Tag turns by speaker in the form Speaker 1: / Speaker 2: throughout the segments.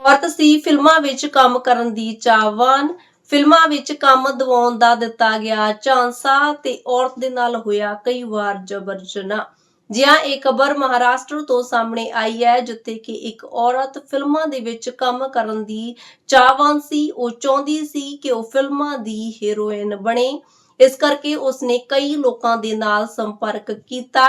Speaker 1: ਔਰਤ ਸੀ। ਫਿਲਮਾਂ ਵਿੱਚ ਕੰਮ ਕਰਨ ਦੀ ਚਾਹਵਾਨ, ਫਿਲਮਾਂ ਵਿੱਚ ਕੰਮ ਦਿਵਾਉਣ ਦਾ ਦਿੱਤਾ ਗਿਆ ਝਾਂਸਾ ਤੇ ਔਰਤ ਦੇ ਨਾਲ ਹੋਇਆ ਕਈ ਵਾਰ ਜਬਰ ਜਨਾਹ ਜਿਹਾ ਇਹ ਖਬਰ ਮਹਾਰਾਸ਼ਟਰ ਤੋਂ ਸਾਹਮਣੇ ਆਈ ਹੈ, ਜਿੱਥੇ ਕਿ ਇੱਕ ਔਰਤ ਫਿਲਮਾਂ ਦੇ ਵਿੱਚ ਕੰਮ ਕਰਨ ਦੀ ਚਾਹਵਾਨ ਸੀ। ਉਹ ਚਾਹੁੰਦੀ ਸੀ ਕਿ ਉਹ ਫਿਲਮਾਂ ਦੀ ਹੀਰੋਇਨ ਬਣੇ। ਇਸ ਕਰਕੇ ਉਸਨੇ ਕਈ ਲੋਕਾਂ ਦੇ ਨਾਲ ਸੰਪਰਕ ਕੀਤਾ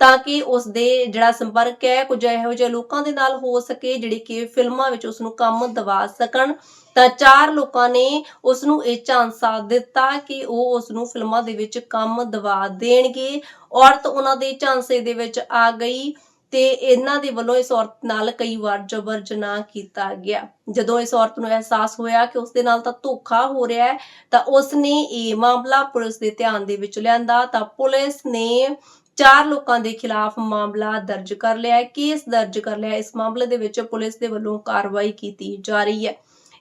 Speaker 1: ਤਾਂ ਕਿ ਉਸ ਦੇ ਜਿਹੜਾ ਸੰਪਰਕ ਹੈ, ਕੁਝ ਇਹੋ ਜਿਹੇ ਲੋਕਾਂ ਦੇ ਨਾਲ ਹੋ ਸਕੇ ਜਿਹੜੇ ਕਿ ਫਿਲਮਾਂ ਵਿੱਚ ਉਸ ਨੂੰ ਕੰਮ ਦਵਾ ਸਕਣ। ਤਾਂ ਚਾਰ ਲੋਕਾਂ ਨੇ ਉਸ ਨੂੰ ਇਹ ਝਾਂਸਾ ਦਿੱਤਾ ਕਿ ਉਹ ਉਸ ਨੂੰ ਫਿਲਮਾਂ ਦੇ ਵਿੱਚ ਕੰਮ ਦਵਾ ਦੇਣਗੇ। ਔਰਤ ਉਹਨਾਂ ਦੇ ਝਾਂਸੇ ਦੇ ਵਿੱਚ ਆ ਗਈ। ਤੇ ਇਹਨਾਂ ਦੇ ਵੱਲੋਂ ਇਸ ਔਰਤ ਨਾਲ ਕਈ ਵਾਰ ਜਬਰ ਜਨਾਹ ਕੀਤਾ ਗਿਆ। ਜਦੋਂ ਇਸ ਔਰਤ ਨੂੰ ਅਹਿਸਾਸ ਹੋਇਆ ਕਿ ਉਸ ਦੇ ਨਾਲ ਤਾਂ ਧੋਖਾ ਹੋ ਰਿਹਾ ਹੈ, ਤਾਂ ਉਸ ਨੇ ਇਹ ਮਾਮਲਾ ਪੁਲਿਸ ਦੇ ਧਿਆਨ ਦੇ ਵਿੱਚ ਲਿਆਂਦਾ। ਤਾਂ ਪੁਲਿਸ ਨੇ ਚਾਰ ਲੋਕਾਂ ਦੇ ਖਿਲਾਫ ਮਾਮਲਾ ਦਰਜ ਕਰ ਲਿਆ ਹੈ। ਕੇਸ ਦਰਜ ਕਰ ਲਿਆ ਇਸ ਮਾਮਲੇ ਦੇ ਵਿੱਚ ਪੁਲਿਸ ਦੇ ਵੱਲੋਂ ਕਾਰਵਾਈ ਕੀਤੀ ਜਾ ਰਹੀ ਹੈ।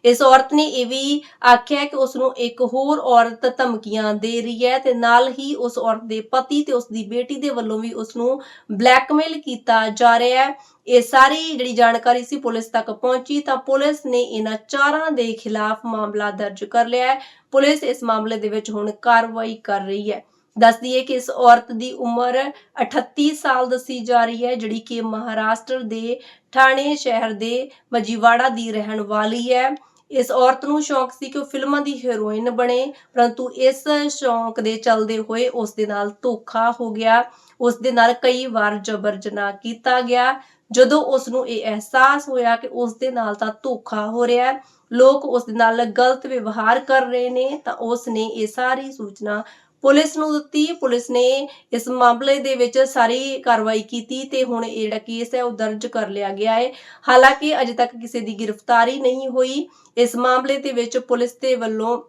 Speaker 1: ਇਸ ਔਰਤ ਨੇ ਇਹ ਵੀ ਆਖਿਆ ਕਿ ਉਸ ਨੂੰ ਇੱਕ ਹੋਰ ਔਰਤ ਧਮਕੀਆਂ ਦੇ ਰਹੀ ਹੈ ਤੇ ਨਾਲ ਹੀ ਉਸ ਔਰਤ ਦੇ ਪਤੀ ਤੇ ਉਸ ਦੀ ਬੇਟੀ ਦੇ ਵੱਲੋਂ ਵੀ ਉਸ ਨੂੰ ਬਲੈਕਮੇਲ ਕੀਤਾ ਜਾ ਰਿਹਾ ਹੈ। ਇਹ ਸਾਰੀ ਜਿਹੜੀ ਜਾਣਕਾਰੀ ਸੀ ਪੁਲਿਸ ਤੱਕ ਪਹੁੰਚੀ ਤਾਂ ਪੁਲਿਸ ਨੇ ਇਹਨਾਂ ਚਾਰਾਂ ਦੇ ਖਿਲਾਫ ਮਾਮਲਾ ਦਰਜ ਕਰ ਲਿਆ ਹੈ। ਪੁਲਿਸ ਇਸ ਮਾਮਲੇ ਦੇ ਵਿੱਚ ਹੁਣ ਕਾਰਵਾਈ ਕਰ ਰਹੀ ਹੈ। ਦੱਸ ਦਈਏ ਕਿ ਇਸ ਔਰਤ ਦੀ ਉਮਰ 38 ਸਾਲ ਦੱਸੀ ਜਾ ਰਹੀ ਹੈ, ਜਿਹੜੀ ਕਿ ਮਹਾਰਾਸ਼ਟਰ ਦੇ ਥਾਣੇ ਸ਼ਹਿਰ ਦੇ ਮਜੀਵਾੜਾ ਦੀ ਰਹਿਣ ਵਾਲੀ ਹੈ। ਇਸ ਔਰਤ ਨੂੰ ਸ਼ੌਂਕ ਸੀ ਕਿ ਉਹ ਫਿਲਮਾਂ ਦੀ ਹੀਰੋਇਨ ਬਣੇ, ਪਰੰਤੂ ਇਸ ਸ਼ੌਂਕ ਦੇ ਚੱਲਦੇ ਹੋਏ ਉਸ ਦੇ ਨਾਲ ਧੋਖਾ ਹੋ ਗਿਆ। ਉਸ ਦੇ ਨਾਲ ਕਈ ਵਾਰ ਜਬਰ ਜਨਾਹ ਕੀਤਾ ਗਿਆ। ਜਦੋਂ ਉਸ ਨੂੰ ਇਹ ਅਹਿਸਾਸ ਹੋਇਆ ਕਿ ਉਸ ਦੇ ਨਾਲ ਤਾਂ ਧੋਖਾ ਹੋ ਰਿਹਾ ਹੈ, ਲੋਕ ਉਸ ਦੇ ਨਾਲ ਗਲਤ ਵਿਵਹਾਰ ਕਰ ਰਹੇ ਨੇ, ਤਾਂ ਉਸ ਨੇ ਇਹ ਸਾਰੀ ਸੂਚਨਾ ਪੁਲਿਸ ਨੂੰ ਦਿੱਤੀ। ਪੁਲਿਸ ਨੇ ਇਸ ਮਾਮਲੇ ਦੇ ਵਿੱਚ ਸਾਰੀ ਕਾਰਵਾਈ ਕੀਤੀ ਤੇ ਹੁਣ ਇਹ ਜਿਹੜਾ ਕੇਸ ਹੈ ਉਹ ਦਰਜ ਕਰ ਲਿਆ ਗਿਆ ਹੈ। ਹਾਲਾਂਕਿ ਅਜੇ ਤੱਕ ਕਿਸੇ ਦੀ ਗ੍ਰਿਫਤਾਰੀ ਨਹੀਂ ਹੋਈ। ਇਸ ਮਾਮਲੇ ਦੇ ਵਿੱਚ ਪੁਲਿਸ ਦੇ ਵੱਲੋਂ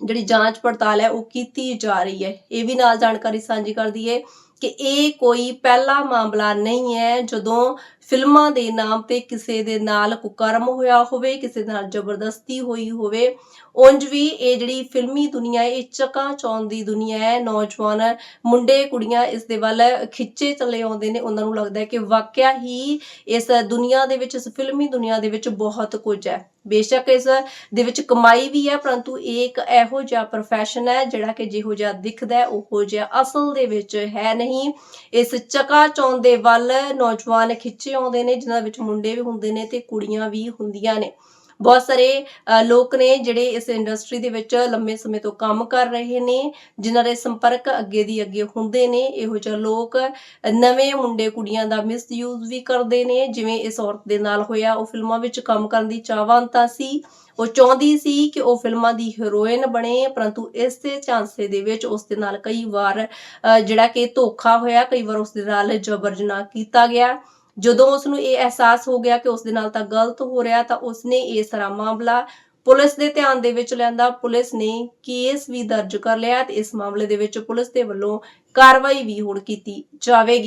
Speaker 1: ਜਿਹੜੀ ਜਾਂਚ ਪੜਤਾਲ ਹੈ ਉਹ ਕੀਤੀ ਜਾ ਰਹੀ ਹੈ। ਇਹ ਵੀ ਨਾਲ ਜਾਣਕਾਰੀ ਸਾਂਝੀ ਕਰ ਦਈਏ ਕਿ ਇਹ ਕੋਈ ਪਹਿਲਾ ਮਾਮਲਾ ਨਹੀਂ ਹੈ ਜਦੋਂ ਫਿਲਮਾਂ ਦੇ ਨਾਮ ਤੇ ਕਿਸੇ ਦੇ ਨਾਲ ਕੁਕਰਮ ਹੋਇਆ ਹੋਵੇ, ਕਿਸੇ ਨਾਲ ਜ਼ਬਰਦਸਤੀ ਹੋਈ ਹੋਵੇ, ਉਂਝ ਵੀ ਇਹ ਜਿਹੜੀ ਫਿਲਮੀ ਦੁਨੀਆ ਇਹ ਚਕਾ ਚੌਂਦ ਦੀ ਦੁਨੀਆ ਹੈ। ਨੌਜਵਾਨ ਮੁੰਡੇ, ਕੁੜੀਆਂ ਇਸ ਦੇ ਵੱਲ ਖਿੱਚੇ ਚਲੇ ਆਉਂਦੇ ਨੇ। ਉਹਨਾਂ ਨੂੰ ਲੱਗਦਾ ਹੈ ਕਿ ਵਾਕਿਆ ਹੀ ਇਸ ਦੁਨੀਆ ਦੇ ਵਿੱਚ, ਇਸ ਫਿਲਮੀ ਦੁਨੀਆ ਦੇ ਵਿੱਚ ਬਹੁਤ ਕੁਝ ਹੈ। ਬੇਸ਼ੱਕ ਇਸ ਦੇ ਵਿੱਚ ਕਮਾਈ ਵੀ ਹੈ, ਪਰੰਤੂ ਇਹ ਇੱਕ ਇਹੋ ਜਿਹਾ profession ਹੈ ਜਿਹੜਾ ਕਿ ਜਿਹੋ ਜਿਹਾ ਦਿਖਦਾ ਹੈ, ਉਹੋ ਜਿਹਾ ਅਸਲ ਦੇ ਵਿੱਚ ਹੈ ਨਹੀਂ। ਇਸ ਚਕਾ ਚੌਂਦ ਦੇ ਵੱਲ ਨੌਜਵਾਨ ਖਿੱਚੇ ਆਉਂਦੇ ਨੇ, ਜਿਨ੍ਹਾਂ ਵਿੱਚ ਮੁੰਡੇ ਵੀ ਹੁੰਦੇ ਨੇ ਤੇ ਕੁੜੀਆਂ ਵੀ ਹੁੰਦੀਆਂ ਨੇ। ਬਹੁਤ ਸਾਰੇ ਲੋਕ ਨੇ ਜਿਹੜੇ ਇਸ ਇੰਡਸਟਰੀ ਦੇ ਵਿੱਚ ਲੰਮੇ ਸਮੇਂ ਤੋਂ ਕੰਮ ਕਰ ਰਹੇ ਨੇ, ਜਿਨ੍ਹਾਂ ਦੇ ਸੰਪਰਕ ਅੱਗੇ ਦੀ ਅੱਗੇ ਹੁੰਦੇ ਨੇ, ਇਹੋ ਜਿਹੇ ਲੋਕ ਨਵੇਂ ਮੁੰਡੇ ਕੁੜੀਆਂ ਦਾ ਮਿਸਯੂਜ਼ ਵੀ ਕਰਦੇ ਨੇ, ਜਿਵੇਂ ਇਸ ਔਰਤ ਦੇ ਨਾਲ ਹੋਇਆ, ਉਹ ਫਿਲਮਾਂ ਵਿੱਚ ਕੰਮ ਕਰਨ ਦੀ ਚਾਹਵਾਨਤਾ ਸੀ, ਉਹ ਚਾਹੁੰਦੀ ਸੀ ਕਿ ਉਹ ਫਿਲਮਾਂ ਦੀ ਹੀਰੋਇਨ ਬਣੇ, ਪਰੰਤੂ ਇਸ ਦੇ ਝਾਂਸੇ ਦੇ ਵਿੱਚ ਉਸ ਦੇ ਨਾਲ ਕਈ ਵਾਰ ਜਿਹੜਾ ਕਿ ਧੋਖਾ ਹੋਇਆ, ਕਈ ਵਾਰ ਉਸ ਦੇ ਨਾਲ ਜਬਰ ਜਨਾਹ ਕੀਤਾ ਗਿਆ। ਜਦੋਂ ਉਸ ਨੂੰ ਇਹ ਅਹਿਸਾਸ ਹੋ ਗਿਆ ਕਿ ਉਸ ਦੇ ਨਾਲ ਤਾਂ ਗਲਤ ਹੋ ਰਿਹਾ ਤਾਂ ਉਸ ਨੇ ਇਹ ਸਾਰਾ ਮਾਮਲਾ ਪੁਲਿਸ ਦੇ ਧਿਆਨ ਦੇ ਵਿੱਚ ਲੈਂਦਾ ਪੁਲਿਸ ਨੇ ਕੇਸ ਵੀ ਦਰਜ ਕਰ ਲਿਆ ਤੇ ਇਸ ਮਾਮਲੇ ਦੇ ਵਿੱਚ ਪੁਲਿਸ ਦੇ ਵੱਲੋਂ ਕਾਰਵਾਈ ਵੀ ਹੁਣ ਕੀਤੀ ਜਾਵੇਗੀ।